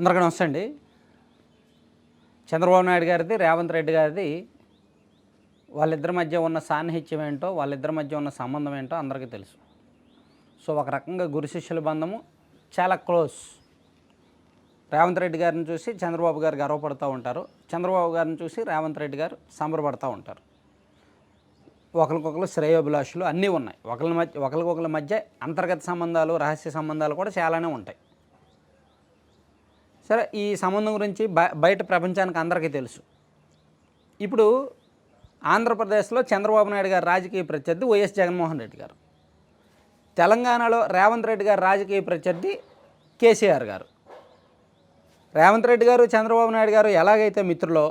అందరికీ నమస్తే అండి. చంద్రబాబు నాయుడు గారిది రేవంత్ రెడ్డి గారిది వాళ్ళిద్దరి మధ్య ఉన్న సాన్నిహిత్యం ఏంటో వాళ్ళిద్దరి మధ్య ఉన్న సంబంధం ఏంటో అందరికీ తెలుసు. సో ఒక రకంగా గురు శిష్యుల బంధము చాలా క్లోజ్. రేవంత్ రెడ్డి గారిని చూసి చంద్రబాబు గారు గర్వపడుతూ ఉంటారు. చంద్రబాబు గారిని చూసి రేవంత్ రెడ్డి గారు సంబరపడుతూ ఉంటారు. ఒకరికొకరు శ్రేయోభిలాషులు అన్నీ ఉన్నాయి. ఒకరి మధ్య ఒకరికొకరి మధ్య అంతర్గత సంబంధాలు రహస్య సంబంధాలు కూడా చాలానే ఉంటాయి. సరే ఈ సంబంధం గురించి బయట ప్రపంచానికి అందరికీ తెలుసు. ఇప్పుడు ఆంధ్రప్రదేశ్లో చంద్రబాబు నాయుడు గారి రాజకీయ ప్రత్యర్థి వైఎస్ జగన్మోహన్ రెడ్డి గారు. తెలంగాణలో రేవంత్ రెడ్డి గారి రాజకీయ ప్రత్యర్థి కేసీఆర్ గారు. రేవంత్ రెడ్డి గారు చంద్రబాబు నాయుడు గారు ఎలాగైతే మిత్రులో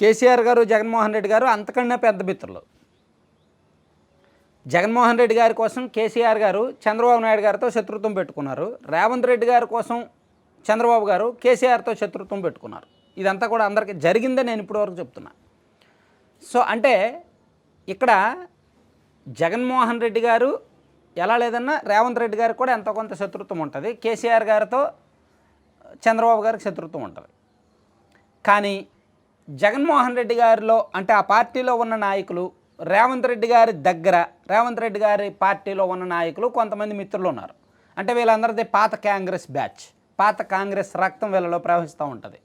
కేసీఆర్ గారు జగన్మోహన్ రెడ్డి గారు అంతకన్నా పెద్ద మిత్రులు. జగన్మోహన్ రెడ్డి గారి కోసం కేసీఆర్ గారు చంద్రబాబు నాయుడు గారితో శత్రుత్వం పెట్టుకున్నారు. రేవంత్ రెడ్డి గారి కోసం చంద్రబాబు గారు కేసీఆర్తో శత్రుత్వం పెట్టుకున్నారు. ఇదంతా కూడా అందరికీ జరిగిందని నేను ఇప్పటివరకు చెప్తున్నా. సో అంటే ఇక్కడ జగన్మోహన్ రెడ్డి గారు ఎలా లేదన్నా రేవంత్ రెడ్డి గారికి కూడా ఎంతో కొంత శత్రుత్వం ఉంటుంది. కేసీఆర్ గారితో చంద్రబాబు గారికి శత్రుత్వం ఉంటుంది. కానీ జగన్మోహన్ రెడ్డి గారిలో అంటే ఆ పార్టీలో ఉన్న నాయకులు రేవంత్ రెడ్డి గారి దగ్గర రేవంత్ రెడ్డి గారి పార్టీలో ఉన్న నాయకులు కొంతమంది మిత్రులు ఉన్నారు. అంటే వీళ్ళందరిది పాత కాంగ్రెస్ బ్యాచ్. పాత కాంగ్రెస్ రక్తం వీళ్ళలో ప్రవహిస్తూ ఉంటుంది.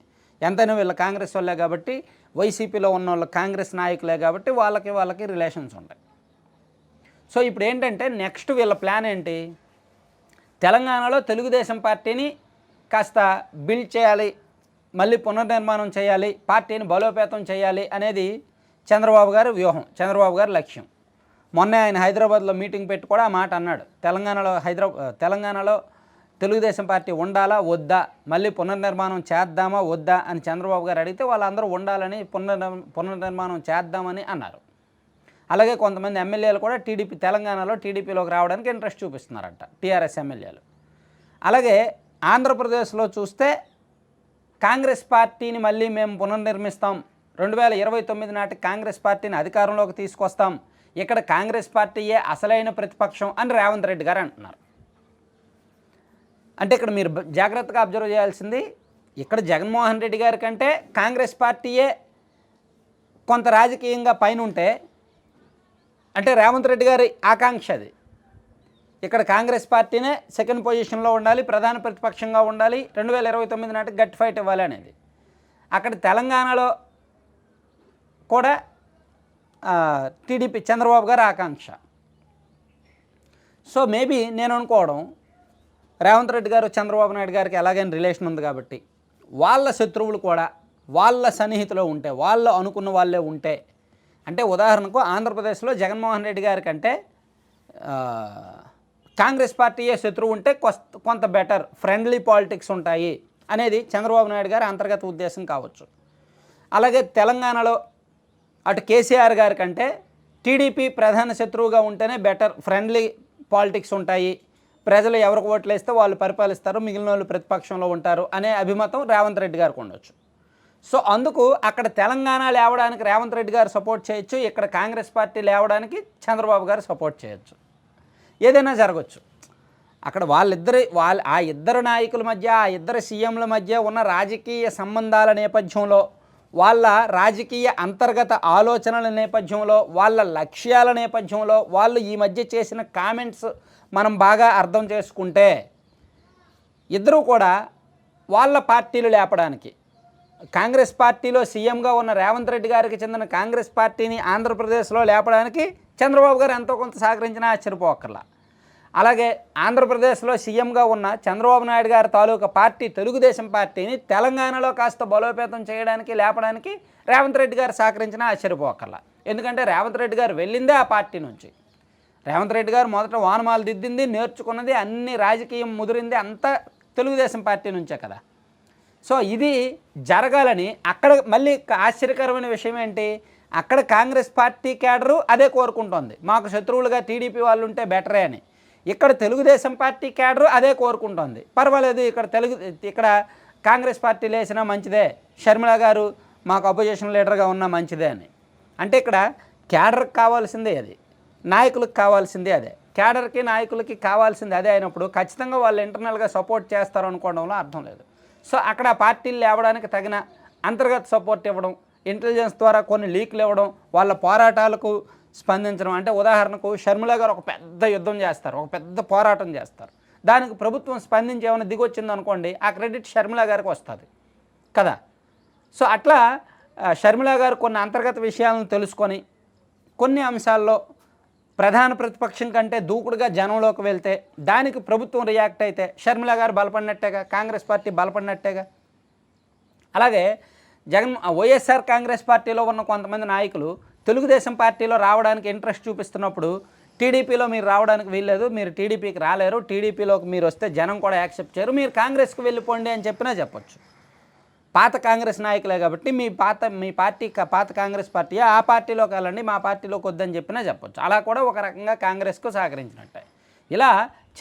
ఎంతైనా వీళ్ళ కాంగ్రెస్ వాళ్ళే కాబట్టి వైసీపీలో ఉన్న వాళ్ళు కాంగ్రెస్ నాయకులే కాబట్టి వాళ్ళకి వాళ్ళకి రిలేషన్స్ ఉంటాయి. సో ఇప్పుడు ఏంటంటే నెక్స్ట్ వీళ్ళ ప్లాన్ ఏంటి? తెలంగాణలో తెలుగుదేశం పార్టీని కాస్త బిల్డ్ చేయాలి మళ్ళీ పునర్నిర్మాణం చేయాలి పార్టీని బలోపేతం చేయాలి అనేది చంద్రబాబు గారి వ్యూహం చంద్రబాబు గారి లక్ష్యం. మొన్నే ఆయన హైదరాబాద్లో మీటింగ్ పెట్టి కూడా ఆ మాట అన్నాడు. తెలంగాణలో హైదరాబాద్ తెలంగాణలో తెలుగుదేశం పార్టీ ఉండాలా వద్దా? మళ్ళీ పునర్నిర్మాణం చేద్దామా వద్దా? అని చంద్రబాబు గారు అడిగితే వాళ్ళందరూ ఉండాలని పునర్ పునర్నిర్మాణం చేద్దామని అన్నారు. అలాగే కొంతమంది ఎమ్మెల్యేలు కూడా టీడీపీ తెలంగాణలో టీడీపీలోకి రావడానికి ఇంట్రెస్ట్ చూపిస్తున్నారంట టీఆర్ఎస్ ఎమ్మెల్యేలు. అలాగే ఆంధ్రప్రదేశ్లో చూస్తే కాంగ్రెస్ పార్టీని మళ్ళీ మేము పునర్నిర్మిస్తాం. రెండు వేల ఇరవై తొమ్మిది నాటి కాంగ్రెస్ పార్టీని అధికారంలోకి తీసుకొస్తాం. ఇక్కడ కాంగ్రెస్ పార్టీయే అసలైన ప్రతిపక్షం అని రేవంత్ రెడ్డి గారు అంటున్నారు. అంటే ఇక్కడ మీరు జాగ్రత్తగా అబ్జర్వ్ చేయాల్సింది ఇక్కడ జగన్మోహన్ రెడ్డి గారి కంటే కాంగ్రెస్ పార్టీయే కొంత రాజకీయంగా పైన ఉంటే అంటే రేవంత్ రెడ్డి గారి ఆకాంక్ష అది. ఇక్కడ కాంగ్రెస్ పార్టీనే సెకండ్ పొజిషన్లో ఉండాలి ప్రధాన ప్రతిపక్షంగా ఉండాలి రెండు వేల ఇరవై తొమ్మిది నాటికి గట్టి ఫైట్ ఇవ్వాలి అనేది. అక్కడ తెలంగాణలో కూడా టీడీపీ చంద్రబాబు గారి ఆకాంక్ష. సో మేబీ నేను అనుకోవడం రేవంత్ రెడ్డి గారు చంద్రబాబు నాయుడు గారికి ఎలాగైనా రిలేషన్ ఉంది కాబట్టి వాళ్ళ శత్రువులు కూడా వాళ్ళ సన్నిహితులు ఉంటే వాళ్ళు అనుకున్న వాళ్ళే ఉంటే అంటే ఉదాహరణకు ఆంధ్రప్రదేశ్లో జగన్మోహన్ రెడ్డి గారి కంటే కాంగ్రెస్ పార్టీయే శత్రువు ఉంటే కొంత బెటర్ ఫ్రెండ్లీ పాలిటిక్స్ ఉంటాయి అనేది చంద్రబాబు నాయుడు గారి అంతర్గత ఉద్దేశం కావచ్చు. అలాగే తెలంగాణలో అటు కేసీఆర్ గారి కంటే టీడీపీ ప్రధాన శత్రువుగా ఉంటేనే బెటర్ ఫ్రెండ్లీ పాలిటిక్స్ ఉంటాయి. ప్రజలు ఎవరికి ఓట్లు వేస్తే వాళ్ళు పరిపాలిస్తారు మిగిలిన వాళ్ళు ప్రతిపక్షంలో ఉంటారు అనే అభిమతం రేవంత్ రెడ్డి గారికి ఉండొచ్చు. సో అందుకు అక్కడ తెలంగాణ లేవడానికి రేవంత్ రెడ్డి గారు సపోర్ట్ చేయొచ్చు ఇక్కడ కాంగ్రెస్ పార్టీ లేవడానికి చంద్రబాబు గారు సపోర్ట్ చేయొచ్చు. ఏదైనా జరగచ్చు. అక్కడ వాళ్ళిద్దరి వాళ్ళ ఆ ఇద్దరు నాయకుల మధ్య ఆ ఇద్దరు సీఎంల మధ్య ఉన్న రాజకీయ సంబంధాల నేపథ్యంలో వాళ్ళ రాజకీయ అంతర్గత ఆలోచనల నేపథ్యంలో వాళ్ళ లక్ష్యాల నేపథ్యంలో వాళ్ళు ఈ మధ్య చేసిన కామెంట్స్ మనం బాగా అర్థం చేసుకుంటే ఇద్దరూ కూడా వాళ్ళ పార్టీలు లేపడానికి కాంగ్రెస్ పార్టీలో సీఎంగా ఉన్న రేవంత్ రెడ్డి గారికి చెందిన కాంగ్రెస్ పార్టీని ఆంధ్రప్రదేశ్లో లేపడానికి చంద్రబాబు గారు ఎంతో కొంత సహకరించినా ఆశ్చర్యపోకర్లా అలాగే ఆంధ్రప్రదేశ్లో సీఎంగా ఉన్న చంద్రబాబు నాయుడు గారి తాలూకా పార్టీ తెలుగుదేశం పార్టీని తెలంగాణలో కాస్త బలోపేతం చేయడానికి లేపడానికి రేవంత్ రెడ్డి గారు సహకరించినా ఆశ్చర్యపోకర్లా. ఎందుకంటే రేవంత్ రెడ్డి గారు వెళ్ళిందే ఆ పార్టీ నుంచి. రేవంత్ రెడ్డి గారు మొదట వానమాలు దిద్దింది నేర్చుకున్నది అన్ని రాజకీయం ముదిరింది అంతా తెలుగుదేశం పార్టీ నుంచే కదా. సో ఇది జరగాలని అక్కడ మళ్ళీ ఆశ్చర్యకరమైన విషయం ఏంటి? అక్కడ కాంగ్రెస్ పార్టీ కేడరు అదే కోరుకుంటోంది. మాకు శత్రువులుగా టీడీపీ వాళ్ళు ఉంటే బెటరే అని. ఇక్కడ తెలుగుదేశం పార్టీ క్యాడర్ అదే కోరుకుంటోంది. పర్వాలేదు ఇక్కడ తెలుగు ఇక్కడ కాంగ్రెస్ పార్టీ లేచినా మంచిదే. షర్మిల గారు మాకు అపోజిషన్ లీడర్గా ఉన్నా మంచిదే అని. అంటే ఇక్కడ క్యాడర్కి కావాల్సిందే అది. నాయకులకు కావాల్సిందే అదే. క్యాడర్కి నాయకులకి కావాల్సింది అదే అయినప్పుడు ఖచ్చితంగా వాళ్ళు ఇంటర్నల్గా సపోర్ట్ చేస్తారు అనుకోవడంలో అర్థం లేదు. సో అక్కడ పార్టీలు లేవడానికి తగిన అంతర్గత సపోర్ట్ ఇవ్వడం ఇంటెలిజెన్స్ ద్వారా కొన్ని లీక్లు ఇవ్వడం వాళ్ళ పోరాటాలకు స్పందించడం. అంటే ఉదాహరణకు షర్మిల గారు ఒక పెద్ద యుద్ధం చేస్తారు ఒక పెద్ద పోరాటం చేస్తారు. దానికి ప్రభుత్వం స్పందించి ఏమైనా దిగొచ్చింది అనుకోండి ఆ క్రెడిట్ షర్మిల గారికి వస్తుంది. కదా? సో అట్లా షర్మిలా షర్మిల గారు కొన్ని అంతర్గత విషయాలను తెలుసుకొని కొన్ని అంశాల్లో ప్రధాన ప్రతిపక్షం కంటే దూకుడుగా జనంలోకి వెళ్తే దానికి ప్రభుత్వం రియాక్ట్ అయితే షర్మిల గారు బలపడినట్టేగా? కాంగ్రెస్ పార్టీ బలపడినట్టేగా? అలాగే జగన్ వైఎస్ఆర్ కాంగ్రెస్ పార్టీలో ఉన్న కొంతమంది నాయకులు తెలుగుదేశం పార్టీలో రావడానికి ఇంట్రెస్ట్ చూపిస్తున్నప్పుడు టీడీపీలో మీరు రావడానికి వీల్లేదు మీరు టీడీపీకి రాలేరు టీడీపీలోకి మీరు వస్తే జనం కూడా యాక్సెప్ట్ చేయరు మీరు కాంగ్రెస్కి వెళ్ళిపోండి అని చెప్పినా చెప్పొచ్చు. పాత కాంగ్రెస్ నాయకులే కాబట్టి మీ పాత మీ పార్టీ పాత కాంగ్రెస్ పార్టీ ఆ పార్టీలోకి వెళ్ళండి మా పార్టీలోకి వద్దని చెప్పినా చెప్పొచ్చు. అలా కూడా ఒక రకంగా కాంగ్రెస్కు సహకరించినట్టే. ఇలా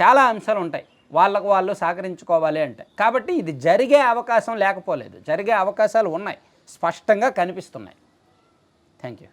చాలా అంశాలు ఉంటాయి. వాళ్ళకు వాళ్ళు సహకరించుకోవాలి అంటే. కాబట్టి ఇది జరిగే అవకాశం లేకపోలేదు. జరిగే అవకాశాలు ఉన్నాయి. స్పష్టంగా కనిపిస్తున్నాయి. Thank you.